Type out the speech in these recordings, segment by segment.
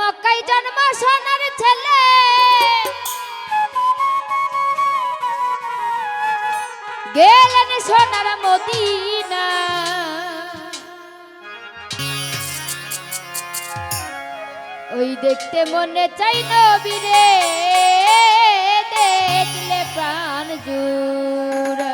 মক্কাই জন্ম সোনার ছেলে। গেলেন সোনার মদিনা। ওই দেখতে মনে চাই নবীরে, দেখলে প্রাণ জুড়ে।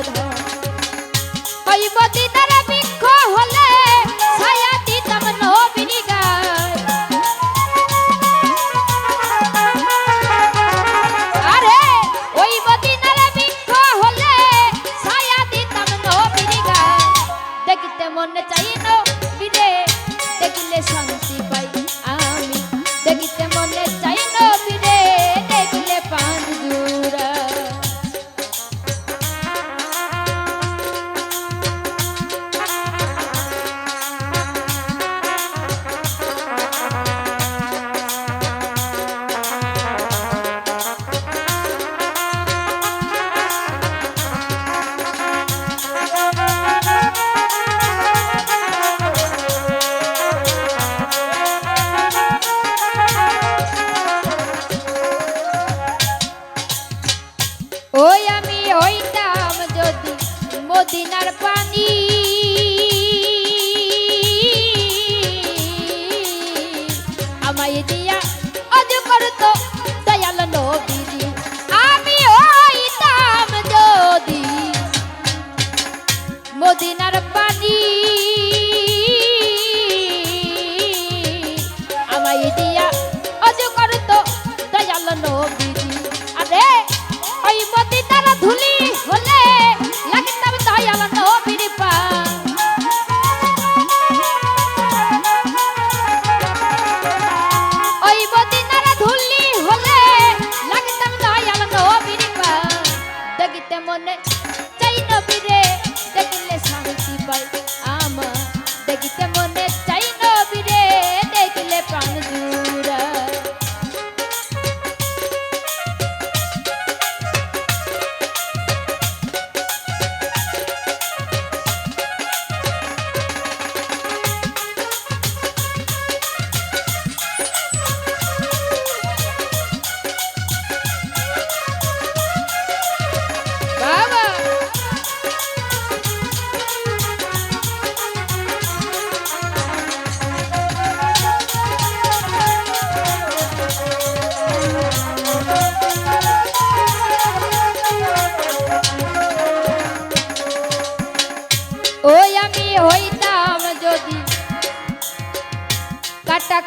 রাধা হইব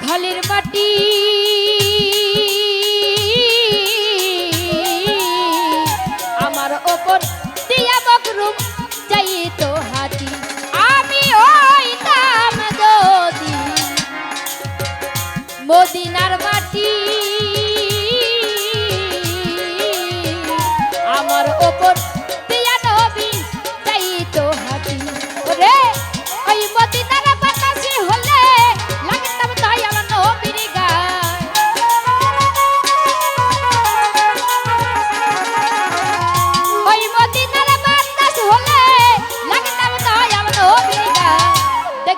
খালের মাটি।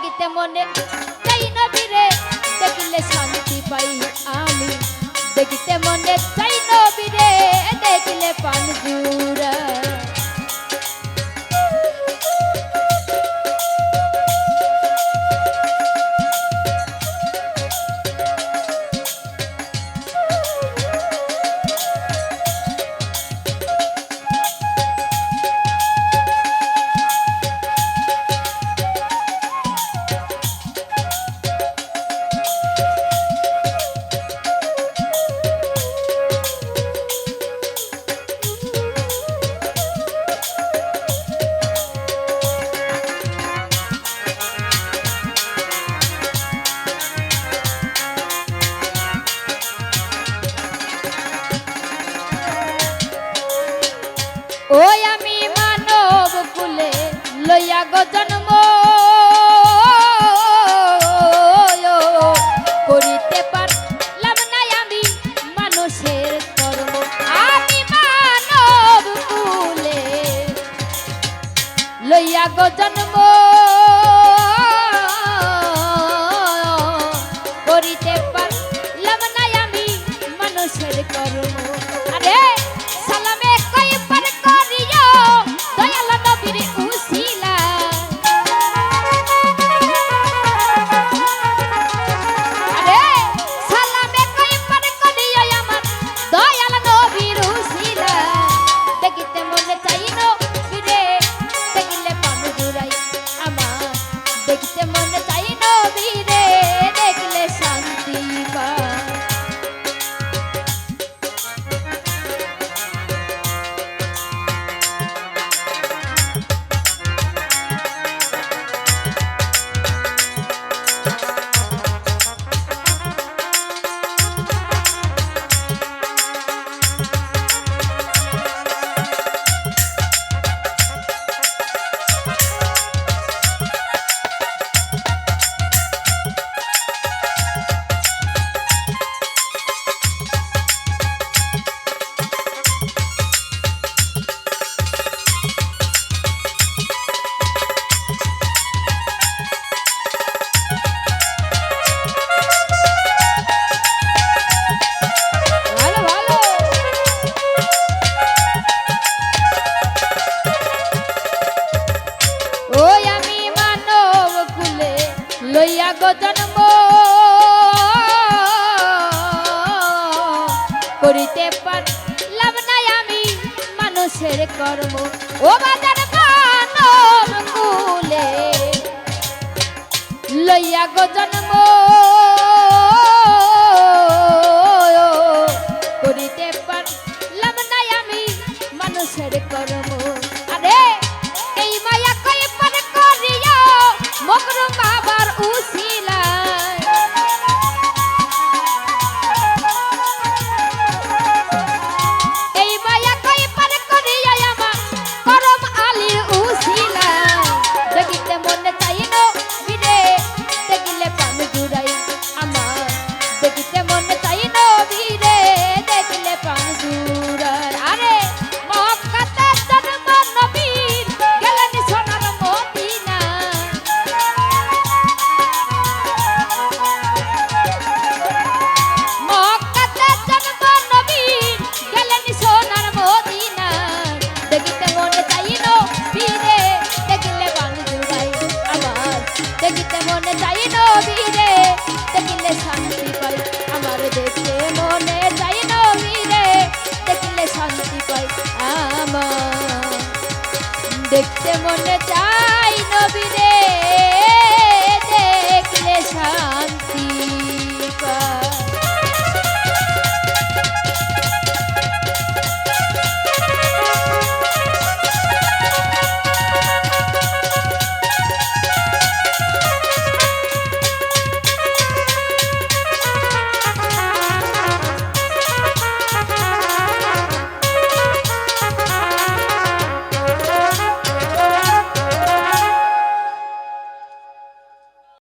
থাকিতে মনে। তাই নবীরে দেখিলে শান্তি পাই আমি। দেখিতে মনে তাই নবীরে দেখিলে পান ও বাজার বানর কুলে লইয়া দেখতে মনে চাই নবীরে।